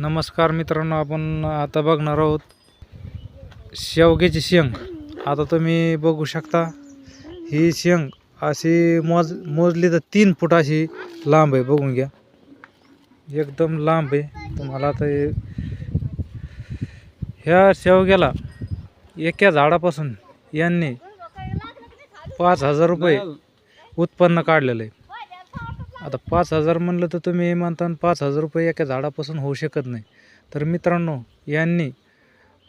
नमस्कार मित्रांनो आपण आता बघणार आहोत शेवग्याची शेंग. आता तुम्ही बघू शकता ही शेंग अशी मोज मोजली तर तीन फूट अशी लांब आहे बघून घ्या. एकदम लांब आहे. तुम्हाला आता ह्या शेवग्याला एका झाडापासून यांनी पाच हजार रुपये उत्पन्न काढलेलं आहे. आता पाच हजार म्हणलं तर तुम्ही हे म्हणता पाच हजार रुपये एका झाडापासून होऊ शकत नाही. तर मित्रांनो यांनी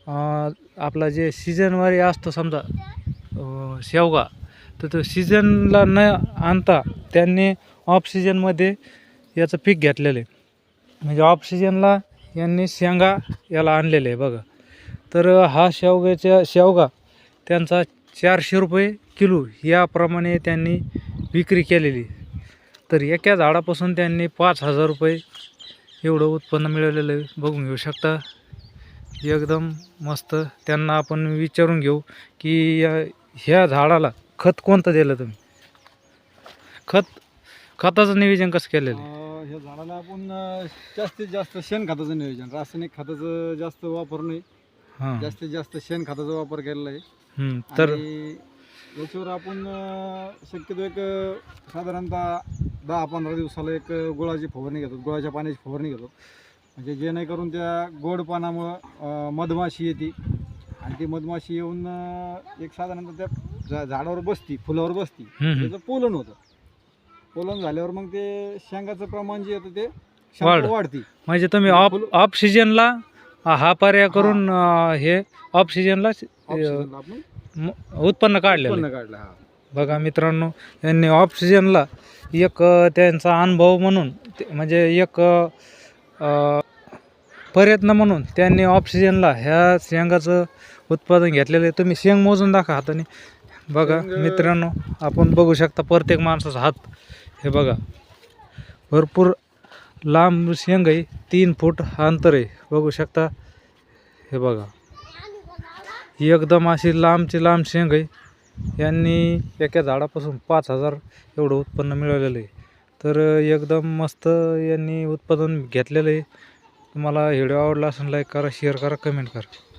आपला जे सीजनवारी असतो समजा शेवगा तर तो सीजनला न आणता त्यांनी ऑफ सीजनमध्ये याचं पीक घेतलेलं आहे. म्हणजे ऑफ सीजनला यांनी शेंगा याला आणलेले आहे बघा. तर हा शेवग्याच्या शेवगा त्यांचा चारशे रुपये किलो याप्रमाणे त्यांनी विक्री केलेली तर एका झाडापासून त्यांनी पाच हजार रुपये एवढं उत्पन्न मिळवलेलं आहे. बघून घेऊ शकता. एकदम मस्त. त्यांना आपण विचारून घेऊ की या ह्या झाडाला खत कोणतं दिलं तुम्ही? खत खताचं नियोजन कसं केलेलं आहे? ह्या झाडाला आपण जास्तीत जास्त शेणखताचं नियोजन. रासायनिक खताचं जास्त वापर नाही. हां. जास्तीत जास्त शेणखताचा वापर केलेला आहे. हम्म, तर आणि याच्यावर आपण अं, शक्यतो एक साधारणतः दहा पंधरा दिवसाला एक गुळाची फवारणी घेतो. गुळाच्या पाण्याची फवारणी घेतो. म्हणजे जेणेकरून त्या गोड पानामुळं मधमाशी येते. आणि ती मधमाशी येऊन एक साधारणतः त्या झा- झाडावर बसती फुलावर बसती. हम्म, हम्म. त्याचं पोलन होतं. पोलन झाल्यावर मग ते शेंगाचं प्रमाण जे येतं ते वाढ. शेंगा वाढती. म्हणजे तुम्ही ऑफ फुलं- ऑफ सीजनला हा पर्याय करून अं, हे ऑफ सीजनला ऑक्सिजनला आपण उत्पन्न काढलेलं आहे. उत्पन्न काढलं हा. बघा मित्रांनो यांनी ऑफ सीजनला एक त्यांचा अनुभव म्हणून ते- म्हणजे एक प्रयत्न म्हणून त्यांनी ऑफ सीजनला ह्या शेंगाचं उत्पादन घेतलेलं आहे. तुम्ही शेंग मोजून दाखवा हाताने. बघा मित्रांनो आपण बघू शकता प्रत्येक माणसाचा हात. हे बघा भरपूर लांब शेंग आहे तीन फूट अंतर आहे. बघू शकता. हे बघा ही एकदम अशी लांबची लांब शेंग आहे. यांनी एका झाडापासून पाच हजार एवढं उत्पन्न मिळवलेलं आहे. तर एकदम मस्त यांनी उत्पादन घेतलेलं आहे. तुम्हाला व्हिडिओ आवडला असेल लाईक करा शेअर करा कमेंट करा.